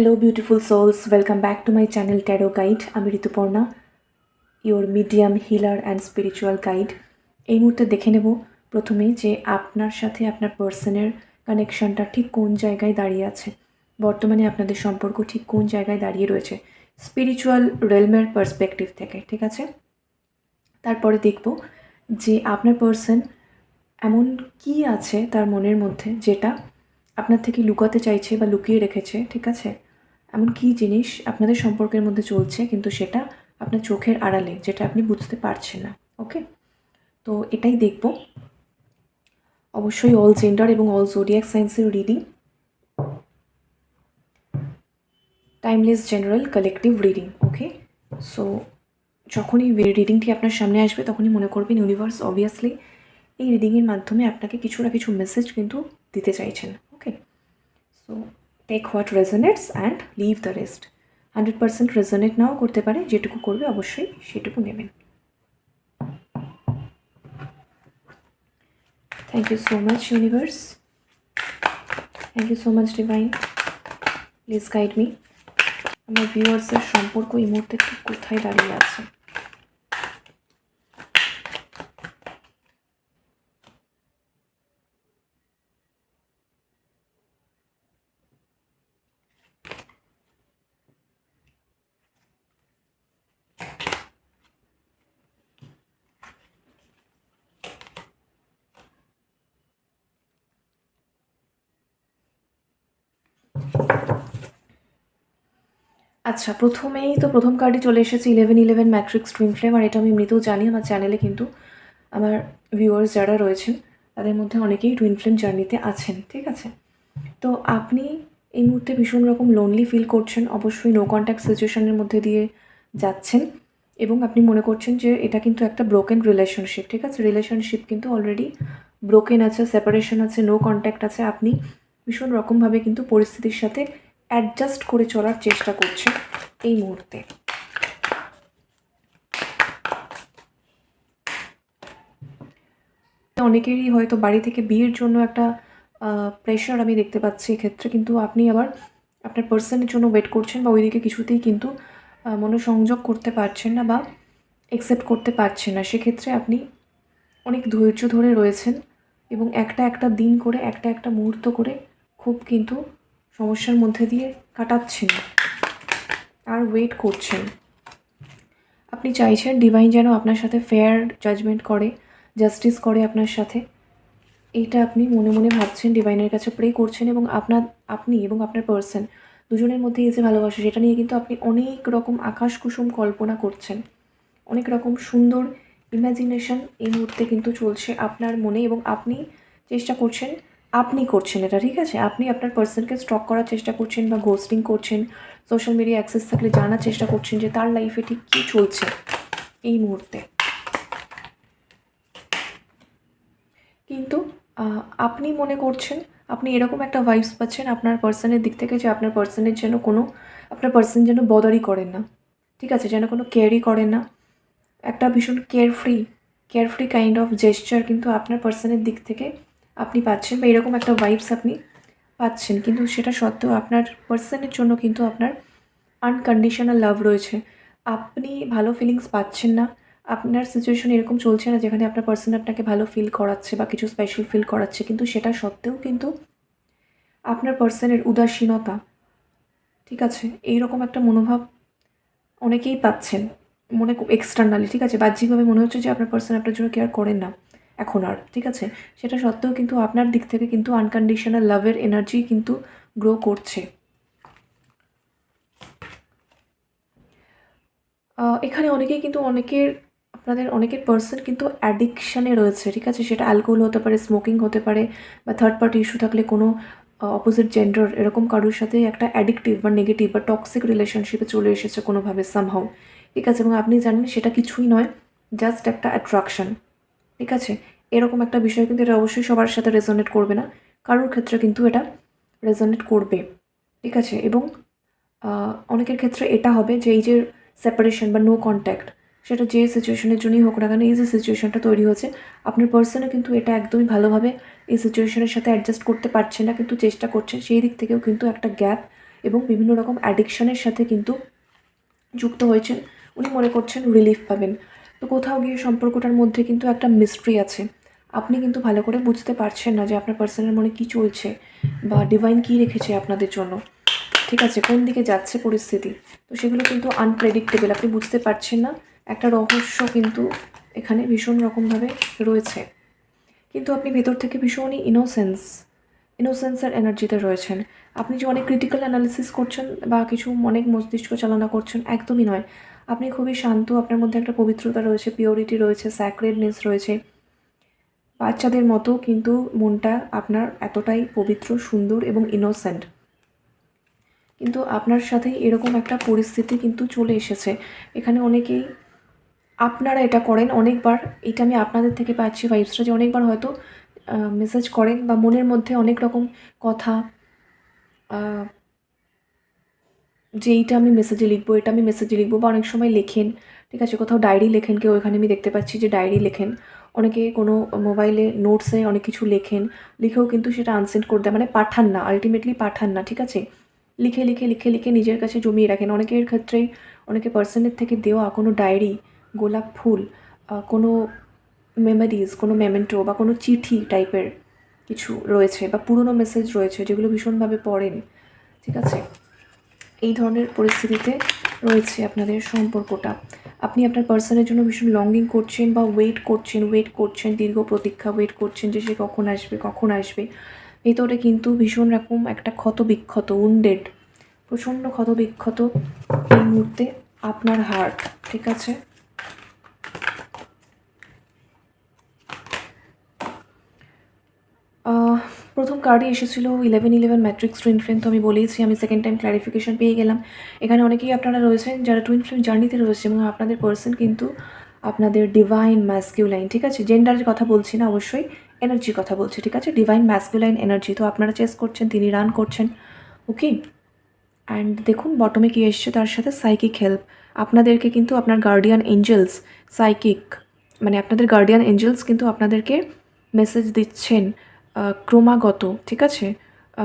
Hello beautiful souls welcome back to my channel tarot guide আমি Rituparna your medium healer and spiritual guide এই মুহূর্তে দেখে নেব প্রথমে যে আপনার সাথে আপনার পার্সনের কানেকশনটা ঠিক কোন জায়গায় দাঁড়িয়ে আছে। বর্তমানে আপনাদের সম্পর্ক ঠিক কোন জায়গায় দাঁড়িয়ে রয়েছে। স্পিরিচুয়াল রেলমের পার্সপেক্টিভ থেকে, ঠিক আছে? তারপরে দেখব যে আপনার পার্সন এমন কি আছে তার মনের মধ্যে যেটা আপনার থেকে লুকাতে চাইছে বা লুকিয়ে রেখেছে, ঠিক আছে? এমন কী জিনিস আপনাদের সম্পর্কের মধ্যে চলছে, কিন্তু সেটা আপনার চোখের আড়ালে, যেটা আপনি বুঝতে পারছেন না ওকে তো এটাই দেখব। অবশ্যই অল জেন্ডার এবং অল জোডিয়াক সায়েন্সের reading timeless general collective reading okay so যখনই রিডিংটি আপনার সামনে আসবে, তখনই মনে করবেন ইউনিভার্স অবভিয়াসলি এই রিডিংয়ের মাধ্যমে আপনাকে কিছু না কিছু মেসেজ কিন্তু দিতে চাইছেন okay so take what resonates and leave the rest hundred percent resonate নাও করতে পারে, যেটুকু করবে অবশ্যই সেটুকু নেবেন thank you so much universe thank you so much divine please guide me আমার ভিউয়ার্সের সম্পর্ক এই মুহূর্তে ঠিক কোথায় দাঁড়িয়ে আছে? আচ্ছা প্রথমেই তো প্রথম কার্ডই চলে এসেছে eleven eleven matrix twin flame আর এটা আমি এমনিতেও জানি, আমার চ্যানেলে কিন্তু আমার ভিউয়ার্স যারা রয়েছেন, তাদের মধ্যে অনেকেই টুইন ফ্লেম জার্নিতে আছেন, ঠিক আছে? তো আপনি এই মুহূর্তে ভীষণ রকম লোনলি ফিল করছেন, অবশ্যই নো কন্ট্যাক্ট সিচুয়েশনের মধ্যে দিয়ে যাচ্ছেন, এবং আপনি মনে করছেন যে এটা কিন্তু একটা ব্রোকেন রিলেশনশিপ ঠিক আছে? রিলেশনশিপ কিন্তু অলরেডি ব্রোকেন আছে সেপারেশন আছে নো কন্ট্যাক্ট আছে, আপনি ভীষণ রকমভাবে কিন্তু পরিস্থিতির সাথে অ্যাডজাস্ট করে চলার চেষ্টা করছেন এই মুহূর্তে। অনেকেরই হয়তো বাড়ি থেকে বিয়ের জন্য একটা প্রেশার আমি দেখতে পাচ্ছি এক্ষেত্রে, কিন্তু আপনি আবার আপনার পার্সনের জন্য ওয়েট করছেন বা ওইদিকে কিছুতেই কিন্তু মনোসংযোগ করতে পারছেন না বা একসেপ্ট করতে পারছেন না। সেক্ষেত্রে আপনি অনেক ধৈর্য ধরে রয়েছেন এবং একটা একটা দিন করে, একটা একটা মুহূর্ত করে খুব কিন্তু সমস্যার মধ্যে দিয়ে কাটাচ্ছেন। আর ওয়েট করছেন। আপনি চাইছেন ডিভাইন যেন আপনার সাথে ফেয়ার জাজমেন্ট করে জাস্টিস করে আপনার সাথে। এইটা আপনি মনে মনে ভাবছেন ডিভাইনের কাছে প্রে করছেন এবং আপনার, আপনি এবং আপনার পার্সন দুজনের মধ্যে যে ভালোবাসা, সেটা নিয়ে কিন্তু আপনি অনেক রকম আকাশ কুসুম কল্পনা করছেন। অনেক রকম সুন্দর ইমাজিনেশন এই মুহূর্তে কিন্তু চলছে আপনার মনে এবং আপনি চেষ্টা করছেন আপনি করছেন এটা, ঠিক আছে? আপনি আপনার পার্সনকে স্টক করার চেষ্টা করছেন বা গোস্টিং করছেন সোশ্যাল মিডিয়া অ্যাক্সেস থাকলে জানার চেষ্টা করছেন যে তার লাইফে ঠিক কী চলছে এই মুহূর্তে। কিন্তু আপনি মনে করছেন, আপনি এরকম একটা ভাইবস পাচ্ছেন আপনার পার্সনের দিক থেকে যে আপনার পার্সনের যেন কোনো, আপনার পার্সন যেন বদারই করেন না। ঠিক আছে? যেন কোনো কেয়ারই করেন না। একটা ভীষণ carefree carefree kind of gesture কিন্তু আপনার পার্সনের দিক থেকে আপনি পাচ্ছেন বা এরকম একটা ভাইবস আপনি পাচ্ছেন। কিন্তু সেটা সত্ত্বেও আপনার পার্সনের জন্য কিন্তু আপনার আনকন্ডিশনাল লাভ রয়েছে। আপনি ভালো ফিলিংস পাচ্ছেন না, আপনার সিচুয়েশন এরকম চলছে না যেখানে আপনার পার্সন আপনাকে ভালো ফিল করাচ্ছে বা কিছু স্পেশাল ফিল করাচ্ছে। কিন্তু সেটা সত্ত্বেও কিন্তু আপনার পার্সনের উদাসীনতা, ঠিক আছে? এই রকম একটা মনোভাব অনেকেই পাচ্ছেন, মনে এক্সটার্নালি ঠিক আছে? বাহ্যিকভাবে মনে হচ্ছে যে আপনার পার্সন আপনার জন্য কেয়ার করেন না। এখন আর, ঠিক আছে? সেটা সত্ত্বেও কিন্তু আপনার দিক থেকে কিন্তু আনকন্ডিশনাল লাভের এনার্জি কিন্তু গ্রো করছে। এখানে অনেকেই কিন্তু অনেকের, আপনাদের অনেকের পার্সন কিন্তু অ্যাডিকশানে রয়েছে, ঠিক আছে? সেটা অ্যালকোহল হতে পারে স্মোকিং হতে পারে, বা থার্ড পার্টি ইস্যু থাকলে কোনো অপোজিট জেন্ডার এরকম কারোর সাথে একটা অ্যাডিকটিভ বা নেগেটিভ বা টক্সিক রিলেশনশিপে চলে এসেছে কোনোভাবে সামহাও ঠিক আছে? এবং আপনি জানেন সেটা কিছুই নয় জাস্ট একটা অ্যাট্রাকশন ঠিক আছে? এরকম একটা বিষয় কিন্তু এটা অবশ্যই সবার সাথে রেজনেট করবে না। কারোর ক্ষেত্রে কিন্তু এটা রেজনেট করবে। ঠিক আছে? এবং অনেকের ক্ষেত্রে এটা হবে যে এই যে সেপারেশন বা নো কন্ট্যাক্ট সেটা যে সিচুয়েশনের জন্যই হোক না কেন, এই যে সিচুয়েশনটা তৈরি হয়েছে আপনার পার্সনও কিন্তু এটা একদমই ভালোভাবে এই সিচুয়েশনের সাথে অ্যাডজাস্ট করতে পারছে না, কিন্তু চেষ্টা করছেন, সেই দিক থেকেও কিন্তু একটা গ্যাপ এবং বিভিন্ন রকম অ্যাডিকশানের সাথে কিন্তু যুক্ত হয়েছেন। উনি মনে করছেন রিলিফ পাবেন। তো কোথাও গিয়ে সম্পর্কটার মধ্যে কিন্তু একটা মিস্ট্রি আছে। আপনি কিন্তু ভালো করে বুঝতে পারছেন না যে আপনার পার্সনের মনে কী চলছে বা ডিভাইন কী রেখেছে আপনাদের জন্য। ঠিক আছে, কোন দিকে যাচ্ছে পরিস্থিতি? তো সেগুলো কিন্তু আনপ্রেডিক্টেবল আপনি বুঝতে পারছেন না। একটা রহস্য কিন্তু এখানে ভীষণ রকমভাবে রয়েছে। কিন্তু আপনি ভেতর থেকে ভীষণই ইনোসেন্স ইনোসেন্সের এনার্জিতে রয়েছেন। আপনি যে অনেক ক্রিটিক্যাল অ্যানালিসিস করছেন বা কিছু অনেক মস্তিষ্ক চালনা করছেন, একদমই নয়। আপনি খুবই শান্ত, আপনার মধ্যে একটা পবিত্রতা রয়েছে পিওরিটি রয়েছে স্যাক্রেডনেস রয়েছে। বাচ্চাদের মতো কিন্তু মনটা আপনার এতটাই পবিত্র, সুন্দর এবং ইনোসেন্ট কিন্তু আপনার সাথে এরকম একটা পরিস্থিতি কিন্তু চলে এসেছে। এখানে অনেকেই, আপনারা এটা করেন অনেকবার, এটা আমি আপনাদের থেকে পাচ্ছি ভাইবসটা যে অনেকবার হয়তো মেসেজ করেন বা মনের মধ্যে অনেক রকম কথা যে এইটা আমি মেসেজে লিখব, এটা আমি মেসেজে লিখব বা অনেক সময় লেখেন, ঠিক আছে, কোথাও ডায়েরি লেখেন, কেউ এখানে আমি দেখতে পাচ্ছি যে ডায়েরি লেখেন। অনেকে কোনো মোবাইলে নোটসে অনেক কিছু লেখেন, লিখেও কিন্তু সেটা আনসেন্ড করে দেয় মানে পাঠান না আলটিমেটলি পাঠান না, ঠিক আছে? লিখে লিখে লিখে লিখে নিজের কাছে জমিয়ে রাখেন। অনেকের ক্ষেত্রেই অনেকে পার্সনের থেকে দেওয়া কোনো ডায়েরি গোলাপ ফুল কোনো মেমোরিজ কোনো মেমেন্টো বা কোনো চিঠি টাইপের কিছু রয়েছে বা পুরনো মেসেজ রয়েছে যেগুলো ভীষণভাবে পড়েন, ঠিক আছে? এই ধরনের পরিস্থিতিতে রয়েছে আপনাদের সম্পর্কটা। আপনি আপনার পার্সনের জন্য ভীষণ লঙ্গিং করছেন বা ওয়েট করছেন ওয়েট করছেন, দীর্ঘ প্রতীক্ষা ওয়েট করছেন যে সে কখন আসবে কখন আসবে। ভেতরে কিন্তু ভীষণ রকম একটা ক্ষত বিক্ষত উন্ডেড প্রচণ্ড ক্ষত বিক্ষত এই মুহূর্তে আপনার হার্ট ঠিক আছে? প্রথম কার্ডই এসেছিল eleven eleven matrix twin flame তো আমি বলেইছি, আমি সেকেন্ড টাইম ক্ল্যারিফিকেশন পেয়ে গেলাম। এখানে অনেকেই আপনারা রয়েছেন যারা টুইন ফ্লেম জার্নিতে রয়েছে এবং আপনাদের পার্সন কিন্তু আপনাদের ডিভাইন ম্যাসকিউলাইন ঠিক আছে? জেন্ডারের কথা বলছি না অবশ্যই এনার্জির কথা বলছি, ঠিক আছে? ডিভাইন ম্যাসকিউলাইন এনার্জি তো আপনারা চেস করছেন, তিনি রান করছেন ওকে অ্যান্ড দেখুন বটমে কী এসছে, তার সাথে সাইকিক হেল্প আপনাদেরকে কিন্তু আপনার গার্ডিয়ান এঞ্জেলস সাইকিক মানে আপনাদের গার্ডিয়ান এঞ্জেলস কিন্তু আপনাদেরকে মেসেজ দিচ্ছেন। ক্রমাগত, ঠিক আছে?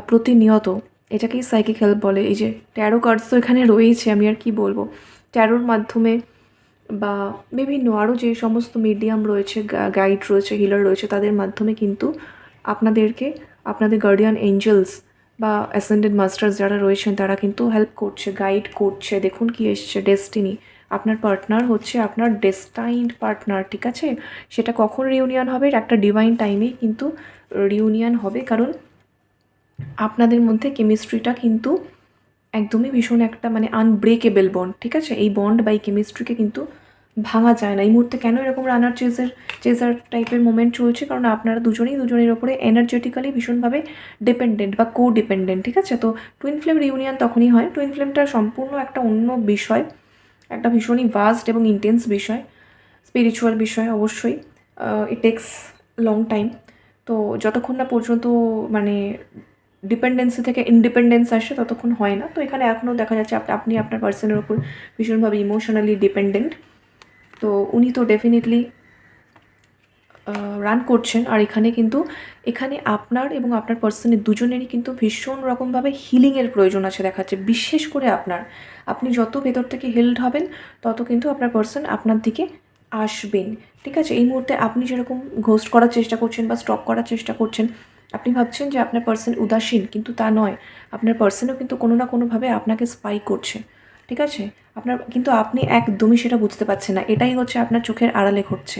প্রতিনিয়ত। এটাকেই সাইকিক হেল্প বলে। এই যে ট্যারো কার্ডস তো এখানে রয়েছে আমি আর কি বলব? ট্যারোর মাধ্যমে বা বিভিন্ন আরও যে সমস্ত মিডিয়াম রয়েছে গাইড রয়েছে হিলার রয়েছে, তাদের মাধ্যমে কিন্তু আপনাদেরকে, আপনাদের গার্ডিয়ান এঞ্জেলস বা অ্যাসেন্ডেড মাস্টার্স যারা রয়েছেন, তারা কিন্তু হেল্প করছে গাইড করছে। দেখুন কি এসছে ডেস্টিনি আপনার পার্টনার হচ্ছে আপনার ডেস্টাইন্ড পার্টনার ঠিক আছে? সেটা কখন রিউনিয়ন হবে? একটা ডিভাইন টাইমেই কিন্তু রিউনিয়ন হবে, কারণ আপনাদের মধ্যে কেমিস্ট্রিটা কিন্তু একদমই ভীষণ একটা মানে আনব্রেকেবল বন্ড ঠিক আছে? এই বন্ড বা এই কেমিস্ট্রিকে কিন্তু ভাঙা যায় না। এই মুহূর্তে কেন এরকম রানার চেজার চেজার টাইপের মোমেন্ট চলছে? কারণ আপনারা দুজনেই দুজনের ওপরে এনার্জেটিক্যালি ভীষণভাবে ডিপেন্ডেন্ট বা কো ডিপেন্ডেন্ট ঠিক আছে? তো টুইন ফ্লেম রিউনিয়ন তখনই হয়। টুইন ফ্লেমটা সম্পূর্ণ একটা অন্য বিষয়, একটা ভীষণই ভাস্ট এবং ইন্টেন্স বিষয় স্পিরিচুয়াল বিষয় অবশ্যই। ইট টেক্স লং টাইম তো যতক্ষণ না পর্যন্ত মানে ডিপেন্ডেন্সি থেকে ইন্ডিপেন্ডেন্স আসে, ততক্ষণ হয় না। তো এখানে এখনও দেখা যাচ্ছে আপ- আপনি আপনার পার্সনের ওপর ভীষণভাবে ইমোশনালি ডিপেন্ডেন্ট তো উনি তো ডেফিনেটলি রান করছেন। আর এখানে কিন্তু, এখানে আপনার এবং আপনার পার্সনের দুজনেরই কিন্তু ভীষণ রকমভাবে হিলিংয়ের প্রয়োজন আছে দেখাচ্ছে, বিশেষ করে আপনার। আপনি যত ভেতর থেকে হেল্ড হবেন, তত কিন্তু আপনার পার্সন আপনার দিকে আসবেন। ঠিক আছে? এই মুহূর্তে আপনি যেরকম ঘোস্ট করার চেষ্টা করছেন বা স্টপ করার চেষ্টা করছেন, আপনি ভাবছেন যে আপনার পার্সন উদাসীন, কিন্তু তা নয়। আপনার পার্সনও কিন্তু কোনো না কোনোভাবে আপনাকে স্পাই করছে। ঠিক আছে? আপনার, কিন্তু আপনি একদমই সেটা বুঝতে পারছেন না। এটাই হচ্ছে আপনার চোখের আড়ালে ঘটছে।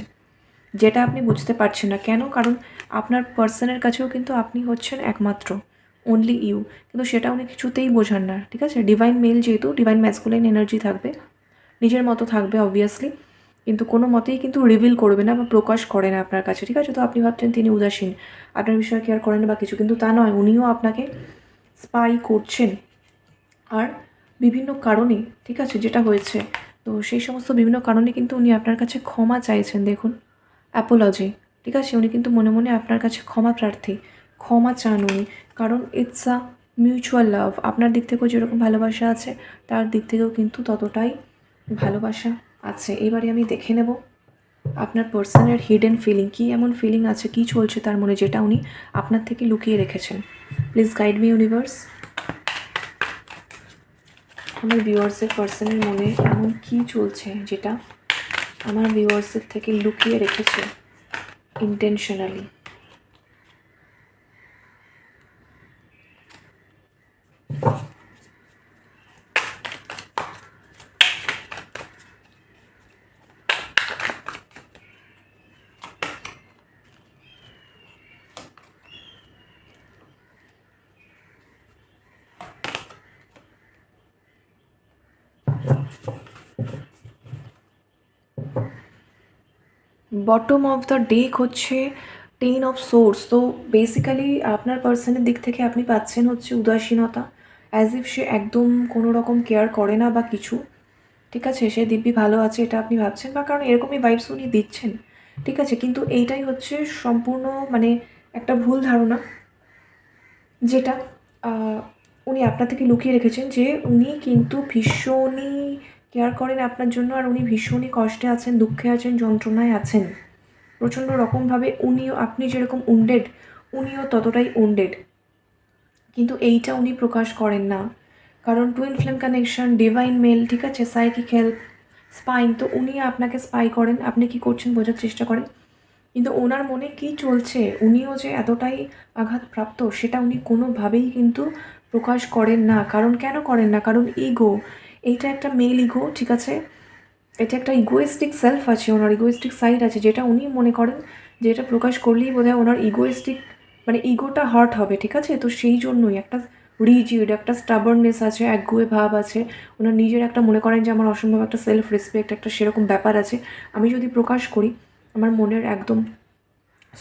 যেটা আপনি বুঝতে পারছেন না। কেন? কারণ আপনার পার্সনের কাছেও কিন্তু আপনি হচ্ছেন একমাত্র অনলি ইউ কিন্তু সেটা উনি কিছুতেই বোঝান না। ঠিক আছে? ডিভাইন মেল যেহেতু ডিভাইন ম্যাসকুলাইন এনার্জি থাকবে। নিজের মতো থাকবে অবভিয়াসলি কিন্তু কোনো মতেই কিন্তু রিভিল করবে না বা প্রকাশ করে না আপনার কাছে, ঠিক আছে? তো আপনি ভাবছেন তিনি উদাসীন। আপনার বিষয়ে কেয়ার করেন বা কিছু? কিন্তু তা নয়, উনিও আপনাকে স্পাই করছেন। আর বিভিন্ন কারণে, ঠিক আছে? যেটা হয়েছে। তো সেই সমস্ত বিভিন্ন কারণে কিন্তু উনি আপনার কাছে ক্ষমা চাইছেন, দেখুন। অ্যাপোলজি ঠিক আছে? উনি কিন্তু মনে মনে আপনার কাছে ক্ষমা প্রার্থী। ক্ষমা চান উনি। কারণ ইটস আ মিউচুয়াল লাভ আপনার দিক থেকেও যেরকম ভালোবাসা আছে, তার দিক থেকেও কিন্তু ততটাই ভালোবাসা আছে এবারে আমি দেখে নেব। আপনার পার্সনের হিডেন ফিলিং কী? এমন ফিলিং আছে, কী চলছে তার মনে যেটা উনি আপনার থেকে লুকিয়ে রেখেছেন? প্লিজ গাইড মি ইউনিভার্স আমার ভিউয়ার্সের পার্সনের মনে এমন কী চলছে যেটা আমার ভিউয়ার্সের থেকে লুকিয়ে রেখেছে intentionally bottom of the deck হচ্ছে টেন অফ সোর্স তো বেসিক্যালি আপনার পার্সনের দিক থেকে আপনি পাচ্ছেন হচ্ছে উদাসীনতা অ্যাজ ইফ সে একদম কোনো রকম কেয়ার করে না বা কিছু। ঠিক আছে? সে দিব্যি ভালো আছে, এটা আপনি ভাবছেন বা কারণ এরকমই ভাইবস উনি দিচ্ছেন। ঠিক আছে? কিন্তু এইটাই হচ্ছে সম্পূর্ণ মানে একটা ভুল ধারণা, যেটা উনি আপনার থেকে লুকিয়ে রেখেছেন যে উনি কিন্তু ভীষণই কেয়ার করেন আপনার জন্য আর উনি ভীষণই কষ্টে আছেন, দুঃখে আছেন, যন্ত্রণায় আছেন। প্রচণ্ড রকমভাবে উনিও, আপনি যেরকম উন্ডেড উনিও ততটাই উন্ডেড কিন্তু এইটা উনি প্রকাশ করেন না। কারণ twin flame connection divine male ঠিক আছে? সাইকিক হেল্প স্পাইন তো উনি আপনাকে স্পাই করেন, আপনি কি করছেন বোঝার চেষ্টা করেন। কিন্তু ওনার মনে কি চলছে? উনিও যে এতটাই আঘাতপ্রাপ্ত সেটা উনি কোনোভাবেই কিন্তু প্রকাশ করেন না। কারণ কেন করেন না? কারণ ইগো এইটা একটা মেল ইগো ঠিক আছে? এটা একটা ইগোয়েস্টিক সেলফ আছে, ওনার ইগোয়েস্টিক সাইড আছে, যেটা উনি মনে করেন যে এটা প্রকাশ করলেই বোধহয় ওনার ইগোয়েস্টিক মানে ইগোটা হার্ট হবে, ঠিক আছে? তো সেই জন্যই একটা রিজিড একটা স্টাবারনেস আছে, একগুয়ে ভাব আছে, ওনার নিজের একটা মনে করেন যে আমার অসম্ভব একটা সেলফ রেসপেক্ট একটা সেরকম ব্যাপার আছে। আমি যদি প্রকাশ করি, আমার মনের একদম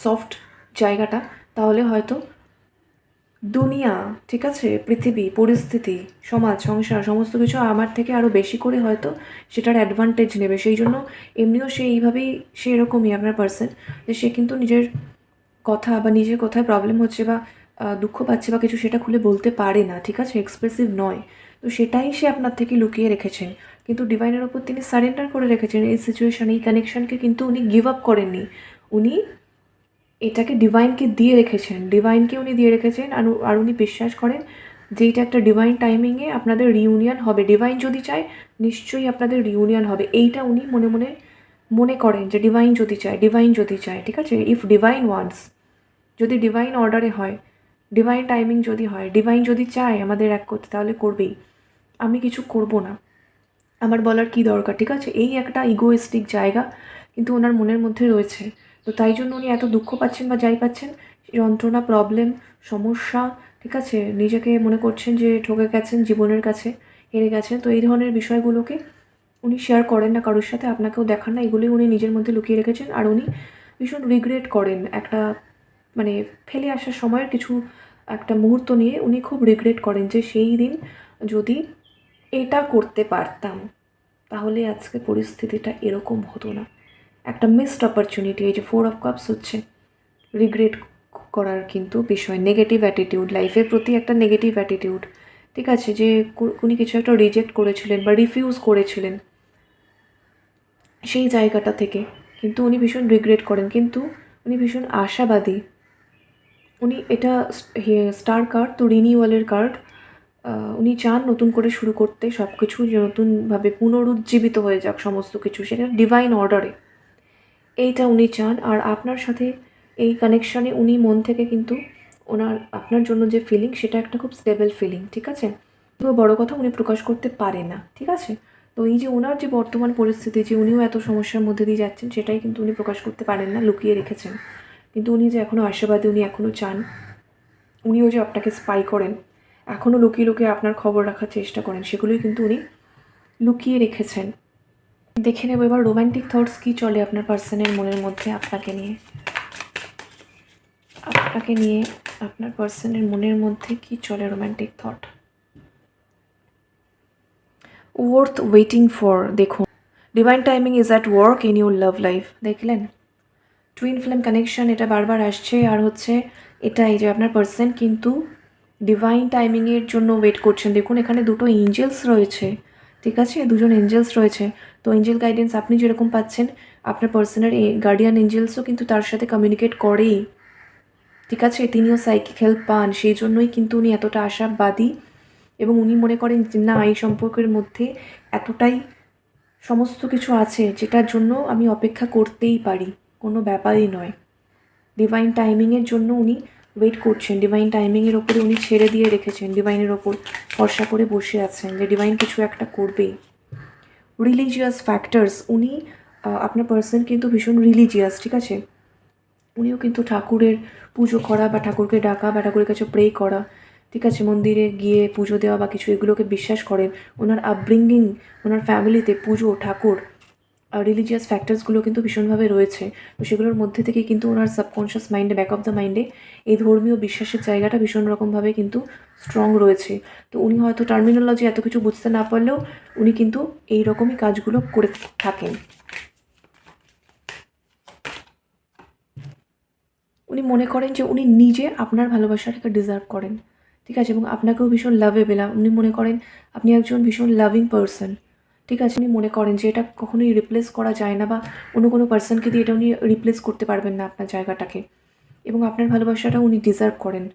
সফট জায়গাটা, তাহলে হয়তো দুনিয়া, ঠিক আছে? পৃথিবী, পরিস্থিতি, সমাজ, সংসার, সমস্ত কিছু আমার থেকে আরও বেশি করে হয়তো সেটার অ্যাডভান্টেজ নেবে। সেই জন্য এমনিও সে এইভাবেই, সে এরকমই আপনার পার্সন যে সে কিন্তু নিজের কথা বা নিজের কোথায় প্রবলেম হচ্ছে বা দুঃখ পাচ্ছে বা কিছু সেটা খুলে বলতে পারে না, ঠিক আছে? এক্সপ্রেসিভ নয়। তো সেটাই সে আপনার থেকে লুকিয়ে রেখেছেন। কিন্তু ডিভাইনের ওপর তিনি সারেন্ডার করে রেখেছেন। এই সিচুয়েশান এই কানেকশনকে কিন্তু উনি গিভ আপ করেননি। উনি এটাকে ডিভাইনকে দিয়ে রেখেছেন। ডিভাইনকে উনি দিয়ে রেখেছেন আর উনি বিশ্বাস করেন যে এটা একটা ডিভাইন টাইমিংয়ে আপনাদের রিউনিয়ন হবে। ডিভাইন যদি চায়, নিশ্চয়ই আপনাদের রিউনিয়ন হবে। এইটা উনি মনে মনে মনে করেন যে ডিভাইন যদি চায় ডিভাইন যদি চায়, ঠিক আছে? ইফ ডিভাইন ওয়ান্স যদি ডিভাইন অর্ডারে হয় ডিভাইন টাইমিং যদি হয় ডিভাইন যদি চায় আমাদের এক করতে, তাহলে করবেই। আমি কিছু করব না। আমার বলার কি দরকার, ঠিক আছে? এই একটা ইগোয়েস্টিক জায়গা কিন্তু ওনার মনের মধ্যে রয়েছে। তো তাই জন্য উনি এত দুঃখ পাচ্ছেন বা যাই পাচ্ছেন, যন্ত্রণা প্রবলেম সমস্যা, ঠিক আছে? নিজেকে মনে করছেন যে ঠকে গেছেন, জীবনের কাছে হেরে গেছেন, তো এই ধরনের বিষয়গুলোকে উনি শেয়ার করেন না কারোর সাথে, আপনাকেও দেখান না, এগুলোই উনি নিজের মধ্যে লুকিয়ে রেখেছেন। আর উনি ভীষণ রিগ্রেট করেন একটা মানে ফেলে আসার সময়ের কিছু একটা মুহূর্ত নিয়ে উনি খুব রিগ্রেট করেন যে সেই দিন যদি এটা করতে পারতাম, তাহলে আজকে পরিস্থিতিটা এরকম হতো না। একটা মিসড অপরচুনিটি এই যে ফোর অফ কাপস হচ্ছে রিগ্রেট করার কিন্তু বিষয় নেগেটিভ অ্যাটিটিউড লাইফের প্রতি একটা নেগেটিভ অ্যাটিটিউড ঠিক আছে? যে উনি কিছু একটা রিজেক্ট করেছিলেন বা রিফিউজ করেছিলেন সেই জায়গাটা থেকে, কিন্তু উনি ভীষণ রিগ্রেট করেন, কিন্তু উনি ভীষণ আশাবাদী। উনি এটা স্টার কার্ড তো রিনিউয়ালের কার্ড উনি চান নতুন করে শুরু করতে সব কিছু নতুনভাবে পুনরুজ্জীবিত হয়ে যাক, সমস্ত কিছু, সেটা ডিভাইন অর্ডারে এইটা উনি চান আর আপনার সাথে এই কানেকশানে উনি মন থেকে কিন্তু ওনার, আপনার জন্য যে ফিলিং সেটা একটা খুব স্টেবল ফিলিং ঠিক আছে? বড় কথা উনি প্রকাশ করতে পারে না, ঠিক আছে? তো এই যে ওনার যে বর্তমান পরিস্থিতি, যে উনিও এত সমস্যার মধ্যে দিয়ে যাচ্ছেন, সেটাই কিন্তু উনি প্রকাশ করতে পারেন না, লুকিয়ে রেখেছেন। কিন্তু উনি যে এখনও আশাবাদী উনি এখনও চান, উনিও যে আপনাকে স্পাই করেন এখনও লুকিয়ে লুকিয়ে আপনার খবর রাখার চেষ্টা করেন, সেগুলোই কিন্তু উনি লুকিয়ে রেখেছেন। দেখে নেব, এবার রোম্যান্টিক থটস কী চলে আপনার পার্সনের মনের মধ্যে আপনাকে নিয়ে? আপনাকে নিয়ে আপনার পার্সনের মনের মধ্যে কী চলে romantic thought worth waiting for দেখুন। Divine timing is at work in your love life দেখলেন? টুইন ফ্লেম কানেকশন এটা বারবার আসছে, আর হচ্ছে এটা এই যে আপনার পার্সন কিন্তু ডিভাইন টাইমিংয়ের জন্য ওয়েট করছেন। দেখুন, এখানে দুটো এঞ্জেলস রয়েছে। ঠিক আছে? দুজন এঞ্জেলস রয়েছে। তো এঞ্জেল গাইডেন্স আপনি যেরকম পাচ্ছেন, আপনার পার্সনের গার্ডিয়ান এঞ্জেলসও কিন্তু তার সাথে কমিউনিকেট করেই। ঠিক আছে? তিনিও সাইকিক হেল্প পান। সেই জন্যই কিন্তু উনি এতটা আশাবাদী এবং উনি মনে করেন না, এই সম্পর্কের মধ্যে এতটাই সমস্ত কিছু আছে যেটার জন্য আমি অপেক্ষা করতেই পারি। কোনো ব্যাপারই নয়। ডিভাইন টাইমিংয়ের জন্য উনি ওয়েট করছেন। ডিভাইন টাইমিংয়ের ওপরে উনি ছেড়ে দিয়ে রেখেছেন। ডিভাইনের ওপর ভরসা করে বসে আছেন যে ডিভাইন কিছু একটা করবেই রিলিজিয়াস ফ্যাক্টরস উনি আপনার পার্সন কিন্তু ভীষণ রিলিজিয়াস ঠিক আছে? উনিও কিন্তু ঠাকুরের পুজো করা বা ঠাকুরকে ডাকা বা ঠাকুরের কাছে প্রে করা, ঠিক আছে? মন্দিরে গিয়ে পুজো দেওয়া বা কিছু এগুলোকে বিশ্বাস করেন। ওনার আপব্রিঙ্গিং ওনার ফ্যামিলিতে পুজো, ঠাকুর রিলিজিয়াস ফ্যাক্টরসগুলো কিন্তু ভীষণভাবে রয়েছে। তো সেগুলোর মধ্যে থেকে কিন্তু ওনার সাবকনশিয়াস মাইন্ডে ব্যাক অফ দ্য মাইন্ডে এই ধর্মীয় বিশ্বাসের জায়গাটা ভীষণ রকমভাবে কিন্তু স্ট্রং রয়েছে। তো উনি হয়তো টার্মিনোলজি এত কিছু বুঝতে না পারলেও উনি কিন্তু এই রকমই কাজগুলো করে থাকেন। উনি মনে করেন যে উনি নিজে আপনার ভালোবাসাটাকে ডিজার্ভ করেন। ঠিক আছে? এবং আপনাকেও ভীষণ লাভেবেল উনি মনে করেন, আপনি একজন ভীষণ লাভিং পারসন ঠিক আছে, উনি মনে করেন যে এটা কখনোই রিপ্লেস করা যায় না বা অন্য কোনো পার্সনকে দিয়ে এটা উনি রিপ্লেস করতে পারবেন না আপনার জায়গাটাকে। এবং আপনার ভালোবাসাটা উনি ডিজার্ভ করেন।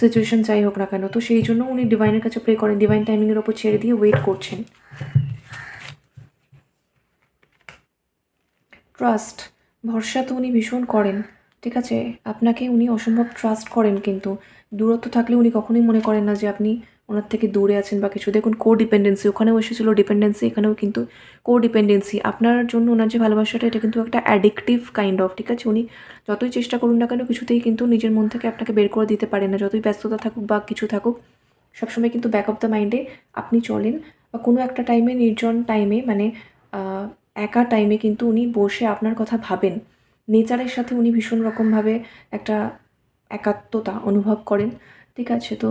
সিচুয়েশন যাই হোক না কেন, তো সেই জন্য উনি ডিভাইনের কাছে প্রে করেন ডিভাইন টাইমিংয়ের ওপর ছেড়ে দিয়ে ওয়েট করছেন। ট্রাস্ট ভরসা তো উনি ভীষণ করেন, ঠিক আছে? আপনাকে উনি অসম্ভব ট্রাস্ট করেন কিন্তু। দূরত্ব থাকলে উনি কখনোই মনে করেন না যে আপনি ওনার থেকে দূরে আছেন বা কিছু। দেখুন কো ডিপেন্ডেন্সি ওখানেও এসেছিল ডিপেন্ডেন্সি এখানেও কিন্তু কো ডিপেন্ডেন্সি আপনার জন্য ওনার যে ভালোবাসাটা, এটা কিন্তু একটা অ্যাডিকটিভ কাইন্ড অফ ঠিক আছে? উনি যতই চেষ্টা করুন না কেন, কিছুতেই কিন্তু নিজের মন থেকে আপনাকে বের করে দিতে পারে না। যতই ব্যস্ততা থাকুক বা কিছু থাকুক, সবসময় কিন্তু ব্যাক অফ দ্য মাইন্ডে আপনি চলেন। বা কোনো একটা টাইমে নির্জন টাইমে মানে একা টাইমে কিন্তু উনি বসে আপনার কথা ভাবেন। নেচারের সাথে উনি ভীষণ রকমভাবে একটা একাত্মতা অনুভব করেন, ঠিক আছে? তো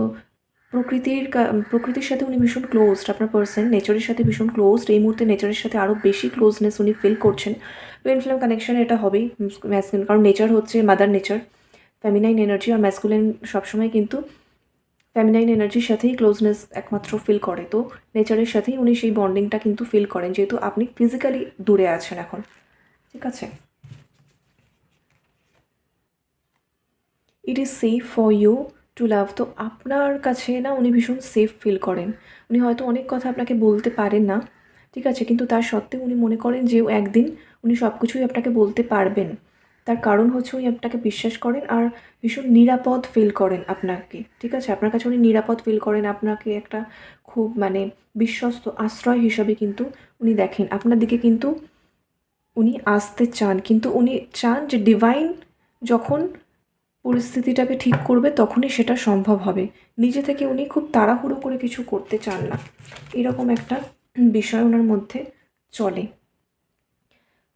প্রকৃতির প্রকৃতির সাথে উনি ভীষণ ক্লোজড আপনার পার্সন নেচারের সাথে ভীষণ ক্লোজড এই মুহূর্তে নেচারের সাথে আরও বেশি ক্লোজনেস উনি ফিল করছেন। টুইন ফ্লেম কানেকশন এটা হবেই ম্যাসকুলিন কারণ নেচার হচ্ছে মাদার নেচার ফ্যামিনাইন এনার্জি আর ম্যাসকুলিন সবসময় কিন্তু ফ্যামিনাইন এনার্জির সাথেই ক্লোজনেস একমাত্র ফিল করে। তো নেচারের সাথেই উনি সেই বন্ডিংটা কিন্তু ফিল করেন, যেহেতু আপনি ফিজিক্যালি দূরে আছেন এখন। ঠিক আছে? It is safe for you to love তো আপনার কাছে না উনি ভীষণ সেফ ফিল করেন। উনি হয়তো অনেক কথা আপনাকে বলতে পারেন না, ঠিক আছে? কিন্তু তার সত্ত্বেও উনি মনে করেন যে একদিন উনি সব কিছুই আপনাকে বলতে পারবেন। তার কারণ হচ্ছে উনি আপনাকে বিশ্বাস করেন আর ভীষণ নিরাপদ ফিল করেন আপনাকে, ঠিক আছে? আপনার কাছে উনি নিরাপদ ফিল করেন, আপনাকে একটা খুব মানে বিশ্বস্ত আশ্রয় হিসাবে কিন্তু উনি দেখেন। আপনার দিকে কিন্তু উনি আসতে চান, কিন্তু উনি চান যে ডিভাইন যখন পরিস্থিতিটাকে ঠিক করবে তখনই সেটা সম্ভব হবে। নিজে থেকে উনি খুব তাড়াহুড়ো করে কিছু করতে চান না। এরকম একটা বিষয় ওনার মধ্যে চলে।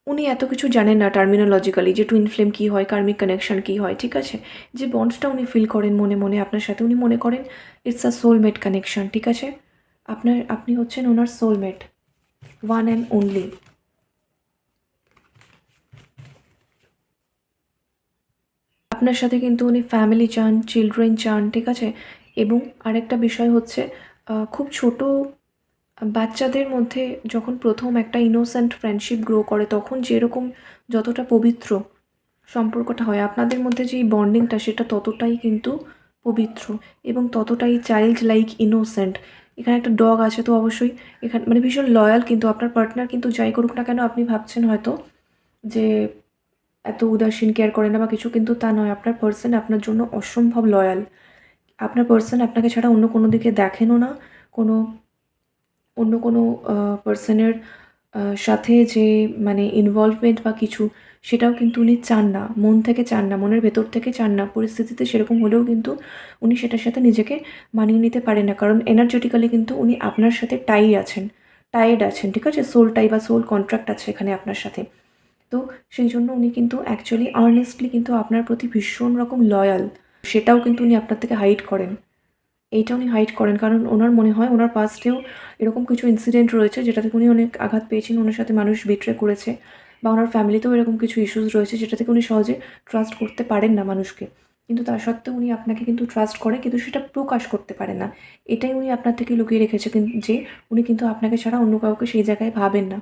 উনি এত কিছু জানেন না টার্মিনোলজিক্যালি যে টুইন ফ্লেম কী হয় কার্মিক কানেকশন কী হয়, ঠিক আছে? যে বন্ডসটা উনি ফিল করেন মনে মনে, আপনার সাথে উনি মনে করেন ইটস আ সোলমেট কানেকশন ঠিক আছে? আপনার, আপনি হচ্ছেন ওনার সোলমেট ওয়ান অ্যান্ড অনলি আপনার সাথে কিন্তু উনি ফ্যামিলি চান চিলড্রেন চান, ঠিক আছে? এবং আরেকটা বিষয় হচ্ছে খুব ছোট বাচ্চাদের মধ্যে যখন প্রথম একটা ইনোসেন্ট ফ্রেন্ডশিপ গ্রো করে, তখন যেরকম যতটা পবিত্র সম্পর্কটা হয়, আপনাদের মধ্যে যে বন্ডিংটা সেটা ততটাই কিন্তু পবিত্র এবং ততটাই চাইল্ড লাইক ইনোসেন্ট এখানে একটা ডগ আছে তো অবশ্যই, এখানে মানে ভীষণ লয়াল কিন্তু, আপনার পার্টনার কিন্তু যাই করুক না কেন, আপনি ভাবছেন হয়তো যে এত উদাসীন কেয়ার করে না বা কিছু, কিন্তু তা নয়। আপনার পার্সন আপনার জন্য অসম্ভব লয়াল আপনার পার্সন আপনাকে ছাড়া অন্য কোনো দিকে দেখেনও না। কোনো, অন্য কোনো পার্সনের সাথে যে মানে ইনভলভমেন্ট বা কিছু, সেটাও কিন্তু উনি চান না। মন থেকে চান না, মনের ভেতর থেকে চান না। পরিস্থিতিতে সেরকম হলেও কিন্তু উনি সেটার সাথে নিজেকে মানিয়ে নিতে পারেন না। কারণ এনার্জেটিক্যালি কিন্তু উনি আপনার সাথে টাই আছেন টাইড আছেন, ঠিক আছে? সোল টাই বা সোল কন্ট্রাক্ট আছে এখানে আপনার সাথে। তো সেই জন্য উনি কিন্তু অ্যাকচুয়ালি আর্নেস্টলি কিন্তু আপনার প্রতি ভীষণ রকম লয়াল সেটাও কিন্তু উনি আপনার থেকে হাইড করেন। এইটা উনি হাইড করেন। কারণ ওনার মনে হয় ওনার পাস্টেও এরকম কিছু ইনসিডেন্ট রয়েছে যেটা থেকে উনি অনেক আঘাত পেয়েছেন, ওনার সাথে মানুষ বিট্রে করেছে বা ওনার ফ্যামিলিতেও এরকম কিছু ইস্যুস রয়েছে যেটা থেকে উনি সহজে ট্রাস্ট করতে পারেন না মানুষকে। কিন্তু তা সত্ত্বেও উনি আপনাকে কিন্তু ট্রাস্ট করে, কিন্তু সেটা প্রকাশ করতে পারেন না। এটাই উনি আপনার থেকে লুকিয়ে রেখেছে যে উনি কিন্তু আপনাকে ছাড়া অন্য কাউকে সেই জায়গায় ভাবেন না।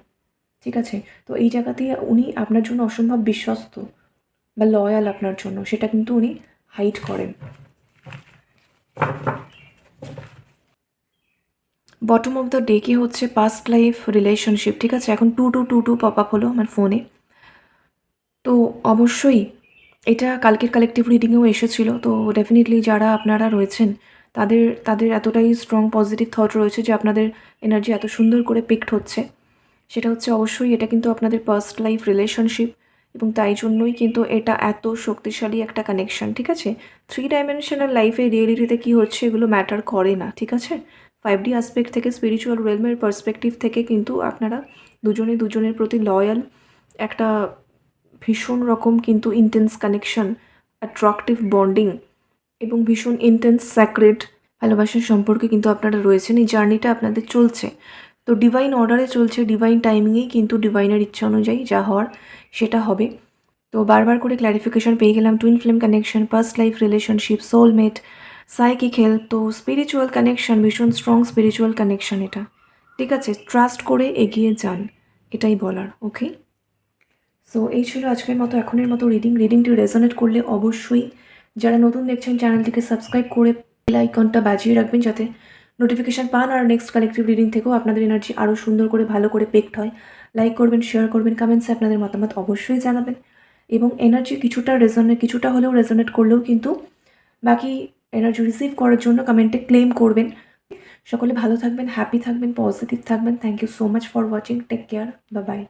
ঠিক আছে? তো এই জায়গাতে উনি আপনার জন্য অসম্ভব বিশ্বস্ত বা লয়াল আপনার জন্য। সেটা কিন্তু উনি হাইড করেন। বটম অফ দ্য ডে কি হচ্ছে পাস্ট লাইফ রিলেশনশিপ ঠিক আছে? এখন two two two two pop up হলো আমার ফোনে তো অবশ্যই এটা কালকের কালেকটিভ রিডিংয়েও এসেছিল। তো ডেফিনেটলি যারা আপনারা রয়েছেন, তাদের তাদের এতটাই স্ট্রং পজিটিভ থট রয়েছে যে আপনাদের এনার্জি এত সুন্দর করে পিকড হচ্ছে। সেটা হচ্ছে অবশ্যই এটা কিন্তু আপনাদের পাস্ট লাইফ রিলেশনশিপ এবং তাই জন্যই কিন্তু এটা এত শক্তিশালী একটা কানেকশন ঠিক আছে? থ্রি ডাইমেনশনাল লাইফে রিয়েলিটিতে কী হচ্ছে এগুলো ম্যাটার করে না, ঠিক আছে? ফাইভ ডি আসপেক্ট থেকে স্পিরিচুয়াল রেলমের পার্সপেক্টিভ থেকে কিন্তু আপনারা দুজনে দুজনের প্রতি লয়াল একটা ভীষণ রকম কিন্তু ইন্টেন্স কানেকশন অ্যাট্রাকটিভ বন্ডিং এবং ভীষণ ইন্টেন্স স্যাক্রেড ভালোবাসার সম্পর্কে কিন্তু আপনারা রয়েছেন। এই জার্নিটা আপনাদের চলছে। তো ডিভাইন অর্ডারে চলছে ডিভাইন টাইমিংয়েই কিন্তু ডিভাইনের ইচ্ছা অনুযায়ী যা হওয়ার সেটা হবে। তো বারবার করে ক্ল্যারিফিকেশন পেয়ে গেলাম twin flame connection past life relationship soulmate psychic help তো স্পিরিচুয়াল কানেকশন ভীষণ স্ট্রং স্পিরিচুয়াল কানেকশন এটা। ঠিক আছে ট্রাস্ট করে এগিয়ে যান, এটাই বলার ওকে সো এই ছিল আজকের মতো, এখনের মতো রিডিং রিডিংটি রেজনেট করলে অবশ্যই যারা নতুন দেখছেন চ্যানেলটিকে সাবস্ক্রাইব করে বেল আইকনটা বাজিয়ে রাখবেন যাতে নোটিফিকেশান পান আর নেক্সট কালেকটিভ রিডিং থেকেও আপনাদের এনার্জি আরও সুন্দর করে, ভালো করে পেকড হয়। লাইক করবেন শেয়ার করবেন কমেন্টসে আপনাদের মতামত অবশ্যই জানাবেন। এবং এনার্জি কিছুটা রেজনেট কিছুটা হলেও রেজনেট করলেও কিন্তু বাকি এনার্জি রিসিভ করার জন্য কমেন্টে ক্লেম করবেন। সকলে ভালো থাকবেন হ্যাপি থাকবেন পজিটিভ থাকবেন। Thank you so much for watching take care বা বাই